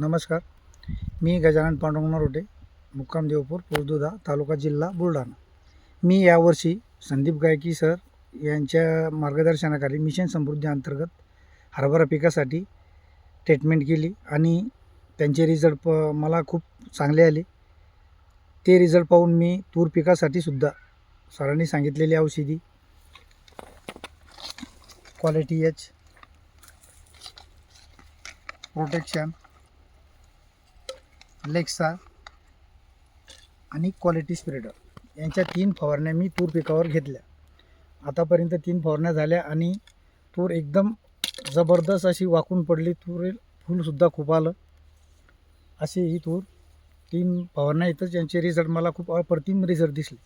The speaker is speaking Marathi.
नमस्कार. मी गजानन पांडुरंग रोटे मुक्काम देवपूर पुरदुदा तालुका जिल्हा बुलढाणा. मी यावर्षी संदीप गायकी सर यांच्या मार्गदर्शनाखाली मिशन समृद्धी अंतर्गत हरभरा पिकासाठी ट्रीटमेंट केली आणि त्यांचे रिझल्ट प मला खूप चांगले आले. ते रिझल्ट पाहून मी तूर पिकासाठी सुद्धा सरांनी सांगितलेली औषधी क्वालिटी एच प्रोटेक्शन लेक्सा आणि क्वालिटी स्प्रेडर यांच्या तीन फवारण्या मी तूर पिकावर घेतल्या. आतापर्यंत तीन फवारण्या झाल्या आणि तूर एकदम जबरदस्त अशी वाकून पडली. तूर फुलसुद्धा खूप आलं. अशी ही तूर तीन फवारण्या येतच यांचे रिझल्ट मला खूप अप्रतिम रिझल्ट दिसले.